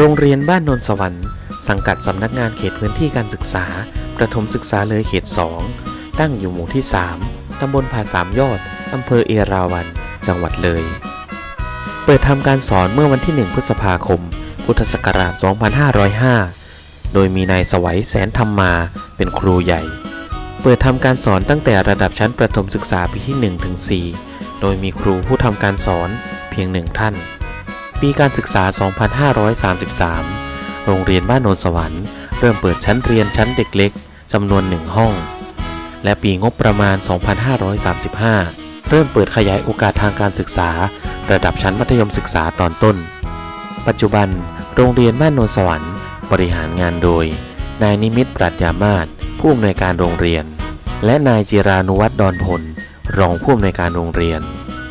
โรงเรียนบ้านนนสวรรค์ สังกัดสำนักงานเขตพื้นที่การศึกษา ประถมศึกษาเลยเขต 2 ตั้งอยู่หมู่ที่ 3 ตำบลผาสามยอด อำเภอเอราวัณ จังหวัดเลย เปิดทำการสอนเมื่อวันที่ 1 พฤษภาคม พุทธศักราช 2505 โดยมีนายสวัยแสนธรรมมาเป็นครูใหญ่ เปิดทำการสอนตั้งแต่ระดับชั้นประถมศึกษาปีที่1ถึง4โดยมีครูผู้ทำการสอนเพียงหนึ่งท่าน ปีการศึกษา 2533 โรงเรียนบ้านโนนสวรรค์ เริ่มเปิดชั้นเรียนชั้นเด็กเล็กจำนวนหนึ่งห้อง และปีงบประมาณ 2535 เริ่มเปิดขยายโอกาสทางการศึกษา ระดับชั้นมัธยมศึกษาตอนต้น ปัจจุบัน โรงเรียนบ้านโนนสวรรค์ บริหารงานโดย นายนิมิตปรัชญามาศผู้อำนวยการโรงเรียน และนายจิรานุวัฒน์ดอนพล รองผู้อำนวยการโรงเรียน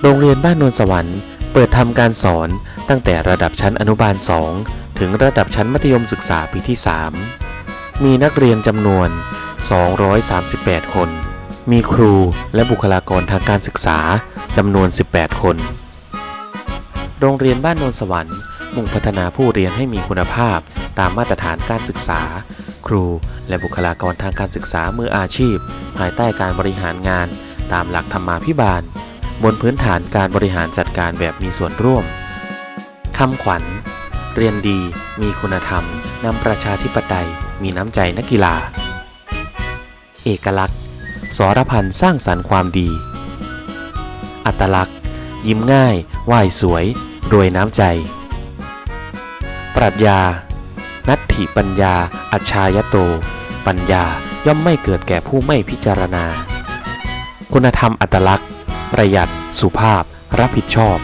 โรงเรียนบ้านโนนสวรรค์ เปิดทำการสอน ตั้งแต่ระดับชั้นอนุบาล 2 ถึงระดับชั้นมัธยมศึกษาปีที่ 3 มีนักเรียนจำนวน 238 คน มีครูและบุคลากรทางการศึกษาจำนวน 18 คน โรงเรียนบ้านโนนสวรรค์มุ่งพัฒนาผู้เรียนให้มีคุณภาพตามมาตรฐานการศึกษา ครูและบุคลากรทางการศึกษามืออาชีพ ภายใต้การบริหารงานตามหลักธรรมาภิบาล บนพื้นฐานการบริหารจัดการแบบมีส่วนร่วม คำขวัญ เรียนดี มีคุณธรรม นำประชาธิปไตย มีน้ำใจนักกีฬา เอกลักษณ์ สรพันธ์สร้างสรรค์ความดี อัตลักษณ์ ยิ้มง่าย ไหว้สวย รวยน้ำใจ ปรัชญา นัตถิปัญญา อัจฉายโต ปัญญาย่อมไม่เกิดแก่ผู้ไม่พิจารณา คุณธรรมอัตลักษณ์ ประหยัด สุภาพ รับผิดชอบ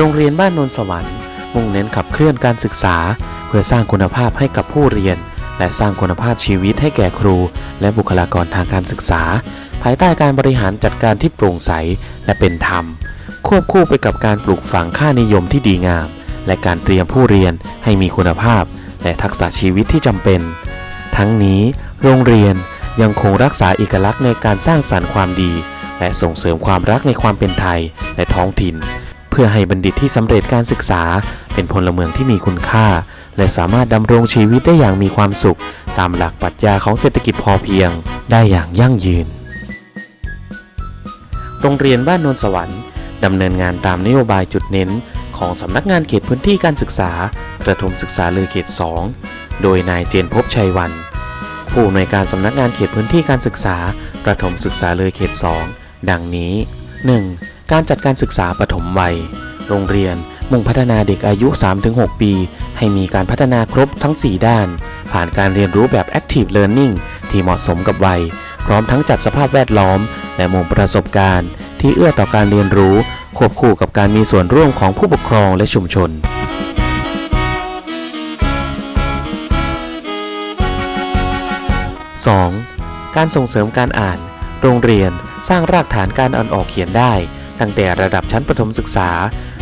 โรงเรียนบ้านนนสวรรค์มุ่งเน้นขับเคลื่อนการศึกษา เพื่อสร้างคุณภาพให้กับผู้เรียน และสร้างคุณภาพชีวิตให้แก่ครู และบุคลากรทางการศึกษา ภายใต้การบริหารจัดการที่โปร่งใสและเป็นธรรม ควบคู่ไปกับการปลูกฝังค่านิยมที่ดีงาม และการเตรียมผู้เรียนให้มีคุณภาพ และทักษะชีวิตที่จำเป็น ทั้งนี้ โรงเรียนยังคงรักษาเอกลักษณ์ในการสร้างสรรค์ความดี และส่งเสริมความรักในความเป็นไทยและท้องถิ่น พื่อให้บัณฑิตที่สำเร็จการศึกษา เป็นพลเมืองที่มีคุณค่า และสามารถดำรงชีวิตได้อย่างมีความสุข ตามหลักปรัชญาของเศรษฐกิจพอเพียง ได้อย่างยั่งยืน โรงเรียนบ้านนนสวรรค์ดำเนินงานตามนโยบายจุดเน้น ของสำนักงานเขตพื้นที่การศึกษาประถมศึกษาเลยเขต 2 โดยนายเจนพบชัยวัน ผู้อำนวยการสำนักงานเขตพื้นที่การศึกษาประถมศึกษาเลยเขต 2 ดังนี้ 1. การจัดการศึกษาปฐมวัย โรงเรียนมุ่งพัฒนาเด็กอายุ 3-6 ปี ให้มีการพัฒนาครบทั้ง 4 ด้าน ผ่านการเรียนรู้แบบ Active Learning ที่เหมาะสมกับวัย พร้อมทั้งจัดสภาพแวดล้อม และมุมประสบการณ์ ที่เอื้อต่อการเรียนรู้ ควบคู่กับการมีส่วนร่วมของผู้ปกครองและชุมชน 2. การส่งเสริมการอ่าน โรงเรียนสร้างรากฐานการอ่านออกเขียนได้ ตั้งแต่ระดับชั้นประถมศึกษา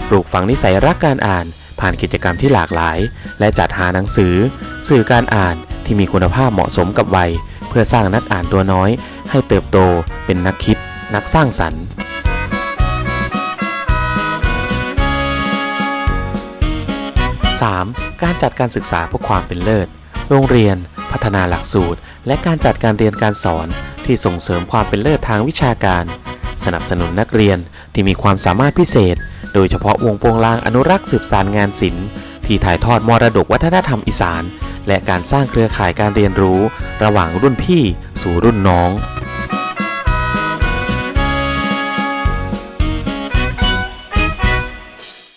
ปลูกฝังนิสัยรักการอ่าน ผ่านกิจกรรมที่หลากหลาย และจัดหาหนังสือ สื่อการอ่านที่มีคุณภาพเหมาะสมกับวัย เพื่อสร้างนักอ่านตัวน้อย ให้เติบโตเป็นนักคิด นักสร้างสรรค์ 3. การจัดการศึกษาเพื่อความเป็นเลิศ โรงเรียน พัฒนาหลักสูตร และการจัดการเรียนการสอนที่ส่งเสริมความเป็นเลิศทางวิชาการ สนับสนุนนักเรียน ที่มีความสามารถพิเศษ โดยเฉพาะวงโปงลางอนุรักษ์สืบสารงานศิลป์ที่ถ่ายทอดมรดกวัฒนธรรมอีสาน และการสร้างเครือข่ายการเรียนรู้ ระหว่างรุ่นพี่สู่รุ่นน้อง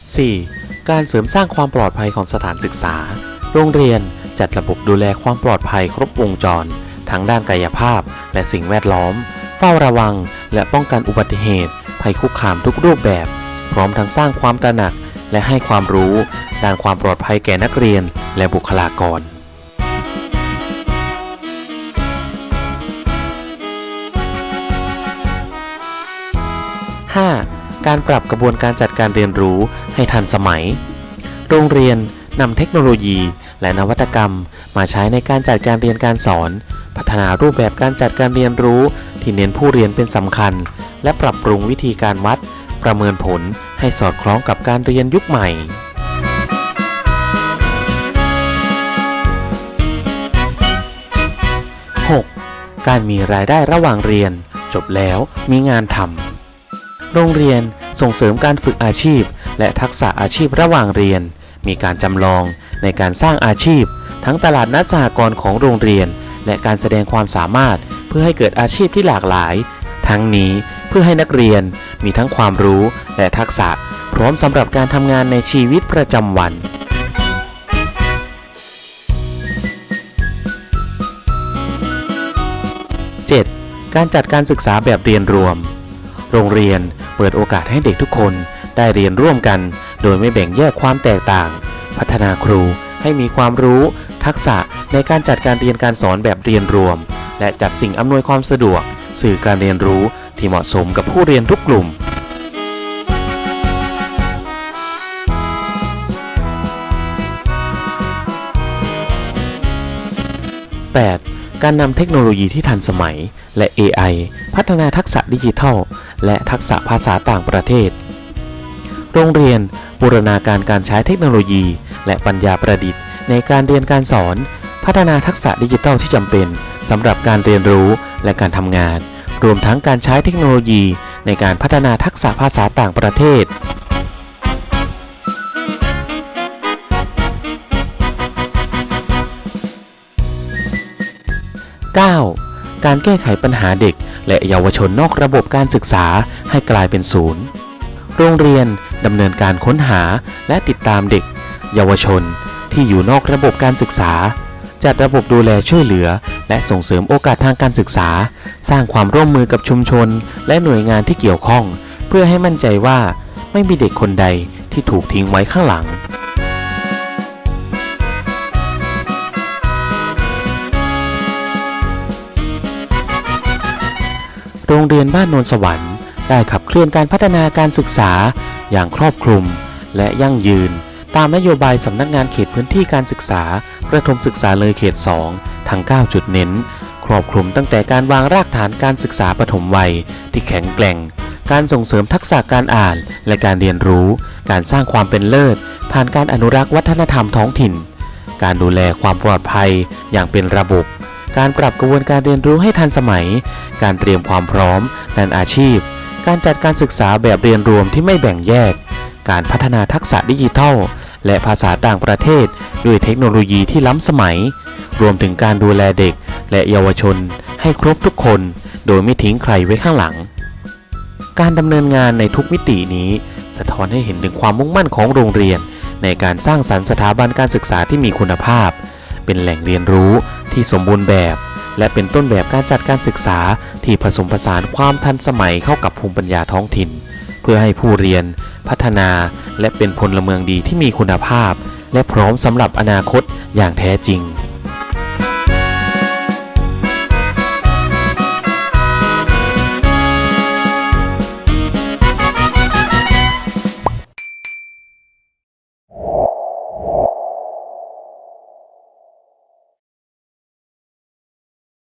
4. การเสริมสร้างความปลอดภัยของสถานศึกษา โรงเรียนจัดระบบดูแลความปลอดภัยครบวงจร ทั้งด้านกายภาพ และสิ่งแวดล้อม เฝ้าระวัง และป้องกันอุบัติเหตุ ภัยคุกคามทุกรูปแบบ พร้อมทั้งสร้างความตระหนัก และให้ความรู้ด้านความปลอดภัยแก่นักเรียนและบุคลากร 5. การปรับกระบวนการจัดการเรียนรู้ให้ทันสมัย โรงเรียนนำเทคโนโลยี และนวัตกรรม มาใช้ในการจัดการเรียนการสอน พัฒนารูปแบบการจัดการเรียนรู้ ที่เน้นผู้เรียนเป็นสำคัญ และปรับปรุงวิธีการวัด ประเมินผลให้สอดคล้องกับการเรียนยุคใหม่หกการมีรายได้ระหว่างเรียน จบแล้วมีงานทำโรงเรียนส่งเสริมการฝึกอาชีพ และทักษะอาชีพระหว่างเรียน มีการจำลองในการสร้างอาชีพ ทั้งตลาดนัดสหกรณ์ของโรงเรียน และการแสดงความสามารถ เพื่อให้เกิดอาชีพที่หลากหลาย ทั้งนี้เพื่อให้นักเรียนมีทั้งความรู้และทักษะ พร้อมสำหรับการทำงานในชีวิตประจำวัน 7. การจัดการศึกษาแบบเรียนรวม โรงเรียนเปิดโอกาสให้เด็กทุกคนได้เรียนร่วมกัน โดยไม่แบ่งแยกความแตกต่าง พัฒนาครูให้มีความรู้ ทักษะในการจัดการเรียนการสอนแบบเรียนรวม และจัดสิ่งอำนวยความสะดวก สื่อการเรียนรู้ที่เหมาะสมกับผู้เรียนทุกกลุ่ม 8. การนำเทคโนโลยีที่ทันสมัย และ AI พัฒนาทักษะดิจิทัล และทักษะภาษาต่างประเทศ โรงเรียนบูรณาการการใช้เทคโนโลยี และปัญญาประดิษฐ์ ในการเรียนการสอน พัฒนาทักษะดิจิทัลที่จำเป็นสำหรับการเรียนรู้และการทำงาน รวมทั้งการใช้เทคโนโลยี ในการพัฒนาทักษะภาษาต่างประเทศ 9. การแก้ไขปัญหาเด็ก และเยาวชนนอกระบบการศึกษาให้กลายเป็นศูนย์ โรงเรียนดำเนินการค้นหาและติดตามเด็ก เยาวชน ที่อยู่นอกระบบการศึกษา จัดระบบดูแลช่วยเหลือ และส่งเสริมโอกาสทางการศึกษา สร้างความร่วมมือกับชุมชน และหน่วยงานที่เกี่ยวข้อง เพื่อให้มั่นใจว่าไม่มีเด็กคนใดที่ถูกทิ้งไว้ข้างหลังโรงเรียนบ้านโนนสวรรค์ได้ขับเคลื่อนการพัฒนาการศึกษาอย่างครอบคลุมและยั่งยืน ตามนโยบายสำนักงานเขตพื้นที่การศึกษา ประถมศึกษาเลยเขต 2 ทั้ง 9 จุดเน้น ครอบคลุมตั้งแต่การวางรากฐานการศึกษาปฐมวัย ที่แข็งแกร่ง การส่งเสริมทักษะการอ่านและการเรียนรู้ การสร้างความเป็นเลิศ ผ่านการอนุรักษ์วัฒนธรรมท้องถิ่น การดูแลความปลอดภัยอย่างเป็นระบบ การปรับกระบวนการเรียนรู้ให้ทันสมัย การเตรียมความพร้อมด้านอาชีพ การจัดการศึกษาแบบเรียนรวมที่ไม่แบ่งแยก การพัฒนาทักษะดิจิทัล และภาษาต่างประเทศ ด้วยเทคโนโลยีที่ล้ำสมัย รวมถึงการดูแลเด็กและเยาวชน ให้ครบทุกคน โดยไม่ทิ้งใครไว้ข้างหลัง การดำเนินงานในทุกมิตินี้ สะท้อนให้เห็นถึงความมุ่งมั่นของโรงเรียน ในการสร้างสรรค์สถาบันการศึกษาที่มีคุณภาพ เป็นแหล่งเรียนรู้ที่สมบูรณ์แบบ และเป็นต้นแบบการจัดการศึกษาที่ผสมผสานความทันสมัยเข้ากับภูมิปัญญาท้องถิ่น พื่อให้ผู้เรียน พัฒนา และเป็นพลเมืองดีที่มีคุณภาพ และพร้อมสำหรับอนาคตอย่างแท้จริง